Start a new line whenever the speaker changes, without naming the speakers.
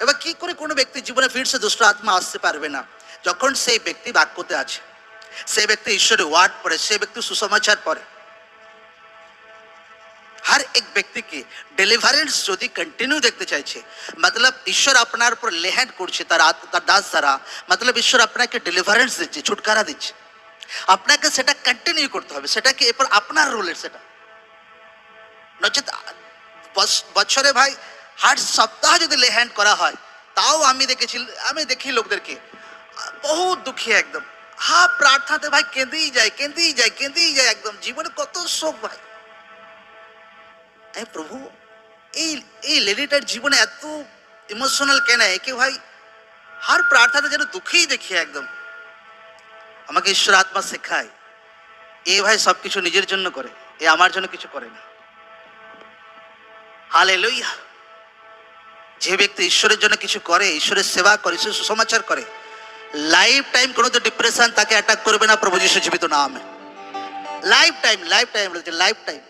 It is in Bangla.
এবার কি করে কোনো ব্যক্তি জীবনে ফিরছে দুষ্ট আত্মা আসতে পারবে না যখন সেই ব্যক্তি বাক্যতে আছে সেই ব্যক্তি ঈশ্বরের ওয়ার্ড পড়ে সেই ব্যক্তি সুসমাচার পড়ে हर एक व्यक्ति की ডেলিভারেন্স যদি কন্টিনিউ দেখতে চাইছে মতলব ঈশ্বর আপনার উপর লেহ্যান্ড করছে তার আত- তার দাস দ্বারা মতলব ঈশ্বর আপনাকে ডেলিভারেন্স দিচ্ছে ছুটকারা দিচ্ছে আপনাকে সেটা কন্টিনিউ করতে হবে সেটাকে এরপর আপনার রোলের সেটা নচেত বস- বছরে ভাই হাট সপ্তাহ যদি লেহ্যান্ড করা হয়, তাও আমি দেখেছি, আমি দেখি লোকদেরকে। বহুত দুঃখী একদম। হা, প্রার্থনাতে ভাই কেঁদেই যায় কেঁদেই যায় কেঁদেই যায় একদম। জীবনে কত শোক ভাই। প্রভু, এই এই লেডিটার জীবনে এত ইমোশনাল কেন? একে ভাই, হার প্রার্থনাতে যেন দুঃখেই দেখি একদম। আমাকে ঈশ্বর আত্মা শেখায়। এ ভাই সব কিছু নিজের জন্য করে, এ আমার জন্য কিছু করে না। হালে লইয়া যে ব্যক্তি ঈশ্বরের জন্য কিছু করে, ঈশ্বরের সেবা করে, ঈশ্বরের সুসমাচার করে লাইফ টাইম কোনো তো ডিপ্রেশন তাকে অ্যাটাক করবে না, প্রভু যিশু জীবিত নামে। Life time life time life time